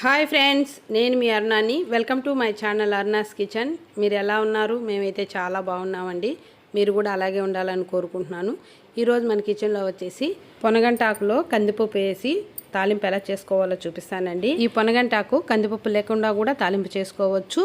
Hi friends నేను మీ అరుణాని. Welcome to my channel Aruna's kitchen. మీరు ఎలా ఉన్నారు? మేమైతే చాలా బాగున్నామండి. మీరు కూడా అలాగే ఉండాలని కోరుకుంటున్నాను. ఈరోజు మన కిచెన్లో వచ్చేసి పొనగంటాకులో కందిపప్పు వేసి తాలింపు ఎలా చేసుకోవాలో చూపిస్తానండి. ఈ పొనగంటాకు కందిపప్పు లేకుండా కూడా తాలింపు చేసుకోవచ్చు.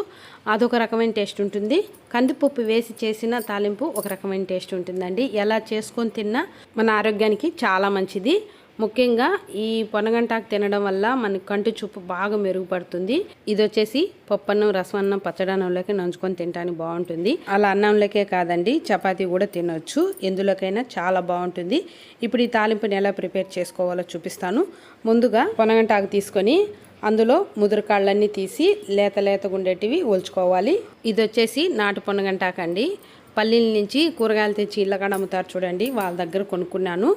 అదొక రకమైన టేస్ట్ ఉంటుంది. కందిపప్పు వేసి చేసిన తాలింపు ఒక రకమైన టేస్ట్ ఉంటుందండి. ఎలా చేసుకొని తిన్నా మన ఆరోగ్యానికి చాలా మంచిది. ముఖ్యంగా ఈ పొనగంటాకు తినడం వల్ల మన కంటి చూపు బాగా మెరుగుపడుతుంది. ఇది వచ్చేసి పప్పన్నం రసమన్నం పచ్చడన్నంలోకి నంచుకొని తినడానికి బాగుంటుంది. అలా అన్నంలోకే కాదండి చపాతీ కూడా తినొచ్చు. ఎందులోకైనా చాలా బాగుంటుంది. ఇప్పుడు ఈ తాలింపుని ఎలా ప్రిపేర్ చేసుకోవాలో చూపిస్తాను. ముందుగా పొనగంటాకు తీసుకొని అందులో ముదురుకాళ్ళన్నీ తీసి లేత లేతగా ఉండేటివి ఒలుచుకోవాలి. ఇది వచ్చేసి నాటు పొనగంటాకండి. పల్లీల నుంచి కూరగాయలు తెచ్చి ఇళ్ళకాడ అమ్ముతారు చూడండి వాళ్ళ దగ్గర కొనుక్కున్నాను.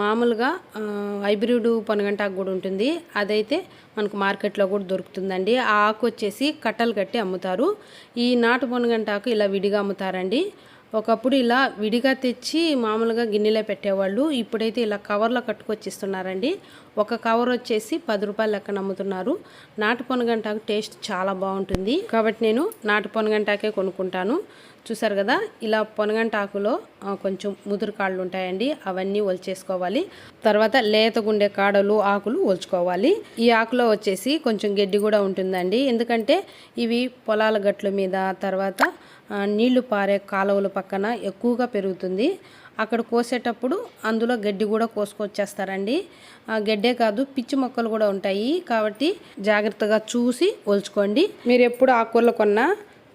మామూలుగా హైబ్రిడ్ పనుగంటాకు కూడా ఉంటుంది. అదైతే మనకు మార్కెట్లో కూడా దొరుకుతుందండి. ఆ ఆకు వచ్చేసి కట్టలు కట్టి అమ్ముతారు. ఈ నాటు పనుగంటాకు ఇలా విడిగా అమ్ముతారండి. ఒకప్పుడు ఇలా విడిగా తెచ్చి మామూలుగా గిన్నెలో పెట్టేవాళ్ళు ఇప్పుడైతే ఇలా కవర్లో కట్టుకొచ్చిస్తున్నారండి. ఒక కవర్ వచ్చేసి పది రూపాయలు లెక్కన అమ్ముతున్నారు. నాటు పొనగంటాకు టేస్ట్ చాలా బాగుంటుంది. కాబట్టి నేను నాటు పొనగంటాకే కొనుక్కుంటాను. చూసారు కదా ఇలా పొనగంటాకులో ఆకులో కొంచెం ముదురు కాళ్ళు ఉంటాయండి అవన్నీ ఒలిచేసుకోవాలి. తర్వాత లేతగుండే కాడలు ఆకులు ఒలుచుకోవాలి. ఈ ఆకులో వచ్చేసి కొంచెం గడ్డి కూడా ఉంటుందండి. ఎందుకంటే ఇవి పొలాల గట్ల మీద తర్వాత నీళ్ళు పారే కాలువల పక్కన ఎక్కువగా పెరుగుతుంది. అక్కడ కోసేటప్పుడు అందులో గడ్డి కూడా కోసుకొచ్చేస్తారండి. ఆ గడ్డే కాదు పిచ్చి మొక్కలు కూడా ఉంటాయి. కాబట్టి జాగ్రత్తగా చూసి ఒలుచుకోండి. మీరు ఎప్పుడు ఆకుకూరలు కొన్నా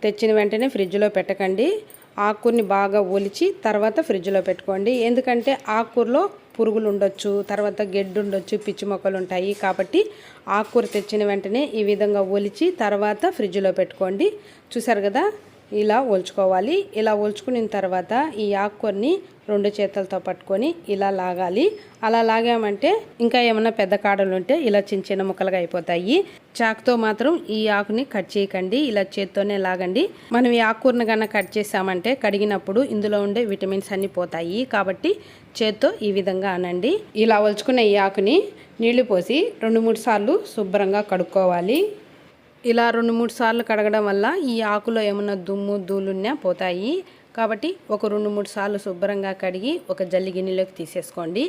తెచ్చిన వెంటనే ఫ్రిడ్జ్లో పెట్టకండి. ఆకుకూరని బాగా ఒలిచి తర్వాత ఫ్రిడ్జ్లో పెట్టుకోండి. ఎందుకంటే ఆకుకూరలో పురుగులు ఉండొచ్చు తర్వాత గెడ్డు ఉండొచ్చు పిచ్చి మొక్కలు ఉంటాయి కాబట్టి ఆకుకూర తెచ్చిన వెంటనే ఈ విధంగా ఒలిచి తర్వాత ఫ్రిడ్జ్లో పెట్టుకోండి. చూసారు కదా? ఇలా ఒల్చుకోవాలి. ఇలా ఒల్చుకున్న తర్వాత ఈ ఆకుకూరని రెండు చేతులతో పట్టుకొని ఇలా లాగాలి. అలా లాగామంటే ఇంకా ఏమైనా పెద్ద కాడలు ఉంటే ఇలా చిన్న చిన్న ముక్కలుగా అయిపోతాయి. చాకుతో మాత్రం ఈ ఆకుని కట్ చేయకండి. ఇలా చేత్తోనే లాగండి. మనం ఈ ఆకుకూరను కన్నా కట్ చేసామంటే కడిగినప్పుడు ఇందులో ఉండే విటమిన్స్ అన్ని పోతాయి. కాబట్టి చేత్తో ఈ విధంగా అనండి. ఇలా ఒలుచుకున్న ఈ ఆకుని నీళ్ళు పోసి రెండు మూడు సార్లు శుభ్రంగా కడుక్కోవాలి. ఇలా రెండు మూడు సార్లు కడగడం వల్ల ఈ ఆకులో ఏమన్నా దుమ్ము ధూళున్నా పోతాయి. కాబట్టి ఒక రెండు మూడు సార్లు శుభ్రంగా కడిగి ఒక జల్లి గిన్నెలోకి తీసేసుకోండి.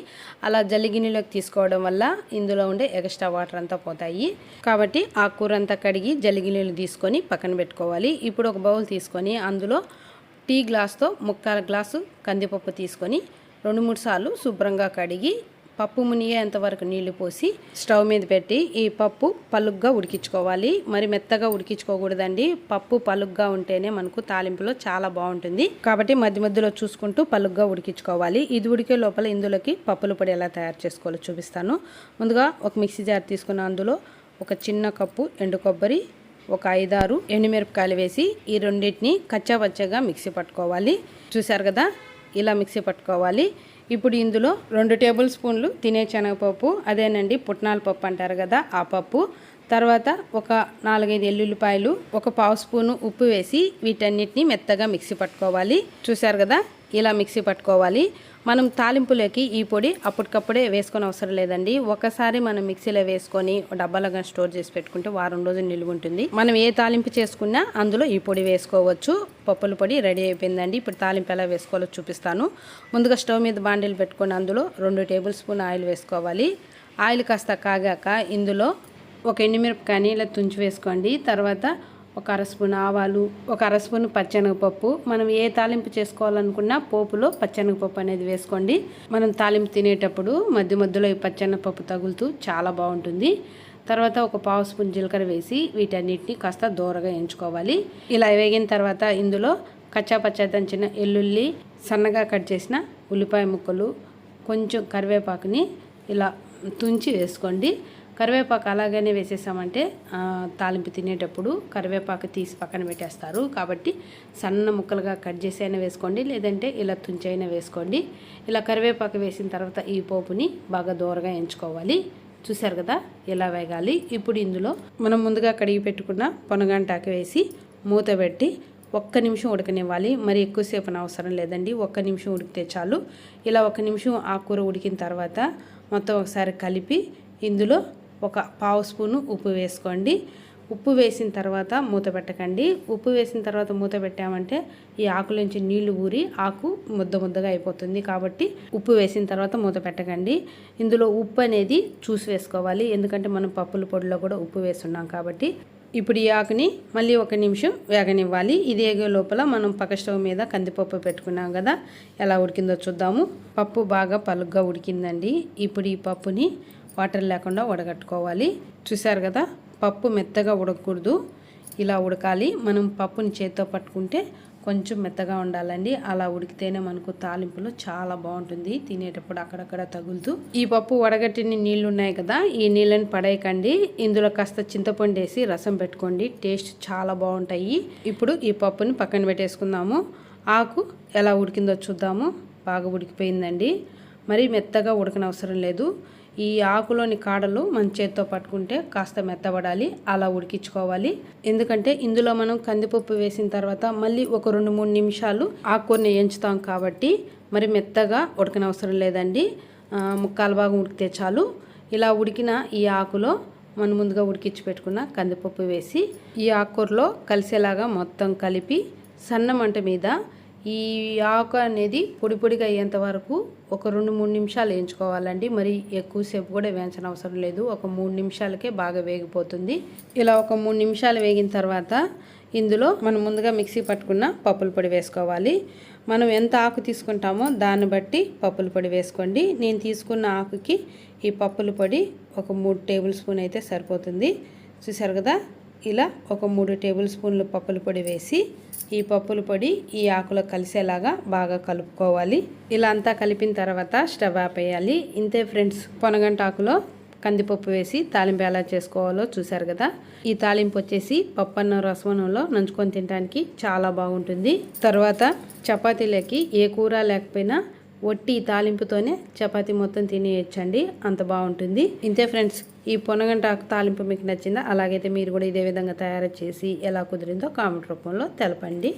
అలా జల్లి గిన్నెలోకి తీసుకోవడం వల్ల ఇందులో ఉండే ఎక్స్ట్రా వాటర్ అంతా పోతాయి. కాబట్టి ఆ కూర అంతా కడిగి జల్లి గిన్నెలు తీసుకొని పక్కన పెట్టుకోవాలి. ఇప్పుడు ఒక బౌల్ తీసుకొని అందులో టీ గ్లాస్తో ముక్కాల గ్లాసు కందిపప్పు తీసుకొని రెండు మూడు సార్లు శుభ్రంగా కడిగి పప్పు మునిగే అంతవరకు నీళ్ళు పోసి స్టవ్ మీద పెట్టి ఈ పప్పు పలుగ్గా ఉడికించుకోవాలి. మరి మెత్తగా ఉడికించుకోకూడదండి. పప్పు పలుగ్గా ఉంటేనే మనకు తాలింపులో చాలా బాగుంటుంది. కాబట్టి మధ్య మధ్యలో చూసుకుంటూ పలుగ్గా ఉడికించుకోవాలి. ఇది ఉడికే లోపల ఇందులోకి పప్పుల పొడి ఎలా తయారు చేసుకోవాలో చూపిస్తాను. ముందుగా ఒక మిక్సీ జార్ తీసుకున్న అందులో ఒక చిన్న కప్పు ఎండు కొబ్బరి ఒక ఐదారు ఎండుమిరపకాయలు వేసి ఈ రెండింటిని కచ్చాపచ్చగా మిక్సీ పట్టుకోవాలి. చూశారు కదా? ఇలా మిక్సీ పట్టుకోవాలి. ఇప్పుడు ఇందులో రెండు టేబుల్ స్పూన్లు తినే శనగపప్పు అదేనండి పుట్నాల పప్పు అంటారు కదా ఆ పప్పు. తర్వాత ఒక నాలుగైదు ఎల్లుల్లిపాయలు ఒక పావు స్పూను ఉప్పు వేసి వీటన్నిటిని మెత్తగా మిక్సీ పట్టుకోవాలి. చూశారు కదా? ఇలా మిక్సీ పట్టుకోవాలి. మనం తాలింపులోకి ఈ పొడి అప్పటికప్పుడే వేసుకొని అవసరం లేదండి. ఒకసారి మనం మిక్సీలో వేసుకొని డబ్బాలుగా స్టోర్ చేసి పెట్టుకుంటే వారం రోజులు నిలువ ఉంటుంది. మనం ఏ తాలింపు చేసుకున్నా అందులో ఈ పొడి వేసుకోవచ్చు. పప్పుల పొడి రెడీ అయిపోయిందండి. ఇప్పుడు తాలింపు ఎలా వేసుకోవాలో చూపిస్తాను. ముందుగా స్టవ్ మీద బాండీలు పెట్టుకొని అందులో రెండు టేబుల్ స్పూన్ ఆయిల్ వేసుకోవాలి. ఆయిల్ కాస్త కాగాక ఇందులో ఒక ఎండుమిరపకాయని ఇలా తుంచి వేసుకోండి. తర్వాత ఒక అర స్పూన్ ఆవాలు ఒక అర స్పూన్ పచ్చెనగపప్పు. మనం ఏ తాలింపు చేసుకోవాలనుకున్నా పోపులో పచ్చెనగపప్పు అనేది వేసుకోండి. మనం తాలింపు తినేటప్పుడు మధ్య మధ్యలో ఈ పచ్చెనగపప్పు తగులుతూ చాలా బాగుంటుంది. తర్వాత ఒక పావు స్పూన్ జీలకర్ర వేసి వీటన్నిటిని కాస్త దూరగా ఎంచుకోవాలి. ఇలా వేగిన తర్వాత ఇందులో కచ్చా పచ్చా దంచిన ఎల్లుల్లి సన్నగా కట్ చేసిన ఉల్లిపాయ ముక్కలు కొంచెం కరివేపాకుని ఇలా తుంచి వేసుకోండి. కరివేపాకు అలాగనే వేసేసామంటే తాలింపు తినేటప్పుడు కరివేపాకు తీసి పక్కన పెట్టేస్తారు. కాబట్టి సన్న ముక్కలుగా కట్ చేసి అయినా వేసుకోండి లేదంటే ఇలా తుంచి అయినా వేసుకోండి. ఇలా కరివేపాకు వేసిన తర్వాత ఈ పోపుని బాగా దూరగా ఎంచుకోవాలి. చూసారు కదా ఇలా వేగాలి? ఇప్పుడు ఇందులో మనం ముందుగా కడిగి పెట్టుకున్న పొనగంటాకు వేసి మూత పెట్టి ఒక్క నిమిషం ఉడకనివ్వాలి. మరి ఎక్కువసేపు అవసరం లేదండి. ఒక్క నిమిషం ఉడికితే చాలు. ఇలా ఒక్క నిమిషం ఆకుకూర ఉడికిన తర్వాత మొత్తం ఒకసారి కలిపి ఇందులో ఒక పావు స్పూను ఉప్పు వేసుకోండి. ఉప్పు వేసిన తర్వాత మూత పెట్టకండి. ఉప్పు వేసిన తర్వాత మూత పెట్టామంటే ఈ ఆకుల నుంచి నీళ్ళు ఊరి ఆకు ముద్ద ముద్దగా అయిపోతుంది కాబట్టి ఉప్పు వేసిన తర్వాత మూత పెట్టకండి. ఇందులో ఉప్పు అనేది చూసి వేసుకోవాలి. ఎందుకంటే మనం పప్పుల పొడిలో కూడా ఉప్పు వేస్తున్నాం కాబట్టి ఇప్పుడు ఈ ఆకుని మళ్ళీ ఒక నిమిషం వేగనివ్వాలి. ఇది వేగే లోపల మనం పక్క స్టవ్ మీద కందిపప్పు పెట్టుకున్నాం కదా ఎలా ఉడికిందో చూద్దాము. పప్పు బాగా పలుగ్గా ఉడికిందండి. ఇప్పుడు ఈ పప్పుని వాటర్ లేకుండా ఉడగట్టుకోవాలి చూసారు కదా? పప్పు మెత్తగా ఉడకకూడదు ఇలా ఉడకాలి. మనం పప్పుని చేత్తో పట్టుకుంటే కొంచెం మెత్తగా ఉండాలండి. అలా ఉడికితేనే మనకు తాలింపులు చాలా బాగుంటుంది. తినేటప్పుడు అక్కడక్కడ తగులుతూ. ఈ పప్పు వడగట్టిన నీళ్ళు ఉన్నాయి కదా? ఈ నీళ్ళని పడేయకండి. ఇందులో కాస్త చింతపండు వేసి రసం పెట్టుకోండి. టేస్ట్ చాలా బాగుంటాయి. ఇప్పుడు ఈ పప్పుని పక్కన పెట్టేసుకుందాము. ఆకు ఎలా ఉడికిందో చూద్దాము. బాగా ఉడికిపోయిందండి. మరి మెత్తగా ఉడకనవసరం లేదు. ఈ ఆకులోని కాడలు మన చేత్తో పట్టుకుంటే కాస్త మెత్తబడాలి అలా ఉడికించుకోవాలి. ఎందుకంటే ఇందులో మనం కందిపప్పు వేసిన తర్వాత మళ్ళీ ఒక రెండు మూడు నిమిషాలు ఆకుకూరని ఎంచుతాం కాబట్టి మరి మెత్తగా ఉడకనవసరం లేదండి. ముక్కాలు భాగం ఉడికితే చాలు. ఇలా ఉడికిన ఈ ఆకులో మనం ముందుగా ఉడికించి పెట్టుకున్న కందిపప్పు వేసి ఈ ఆకుకూరలో కలిసేలాగా మొత్తం కలిపి సన్న మంట మీద ఈ ఆకు అనేది పొడి పొడిగా అయ్యేంత వరకు ఒక రెండు మూడు నిమిషాలు వేయించుకోవాలండి. మరి ఎక్కువసేపు కూడా వేయించిన అవసరం లేదు. ఒక మూడు నిమిషాలకే బాగా వేగిపోతుంది. ఇలా ఒక మూడు నిమిషాలు వేగిన తర్వాత ఇందులో మనం ముందుగా మిక్సీ పట్టుకున్న పప్పుల పొడి వేసుకోవాలి. మనం ఎంత ఆకు తీసుకుంటామో దాన్ని బట్టి పప్పుల పొడి వేసుకోండి. నేను తీసుకున్న ఆకుకి ఈ పప్పుల పొడి ఒక మూడు టేబుల్ స్పూన్ అయితే సరిపోతుంది. చూసారు కదా? ఇలా ఒక మూడు టేబుల్ స్పూన్లు పప్పుల పొడి వేసి ఈ పప్పుల పొడి ఈ ఆకులో కలిసేలాగా బాగా కలుపుకోవాలి. ఇలా అంతా కలిపిన తర్వాత స్టవ్ ఆపేయాలి. ఇంతే ఫ్రెండ్స్ పొనగంట ఆకులో కందిపప్పు వేసి తాలింపు ఎలా చేసుకోవాలో చూసారు కదా? ఈ తాలింపు వచ్చేసి పప్పన్న రసవనంలో నంచుకొని తినడానికి చాలా బాగుంటుంది. తర్వాత చపాతీలకి ఏ కూర లేకపోయినా ఒట్టి తాలింపుతోనే చపాతి మొత్తం తినేయచ్చండి. అంత బాగుంటుంది. ఇంతే ఫ్రెండ్స్ ఈ పొనగంట తాలింపు మీకు నచ్చిందా? అలాగైతే మీరు కూడా ఇదే విధంగా తయారు చేసి ఎలా కుదిరిందో కామెంట్ రూపంలో తెలపండి.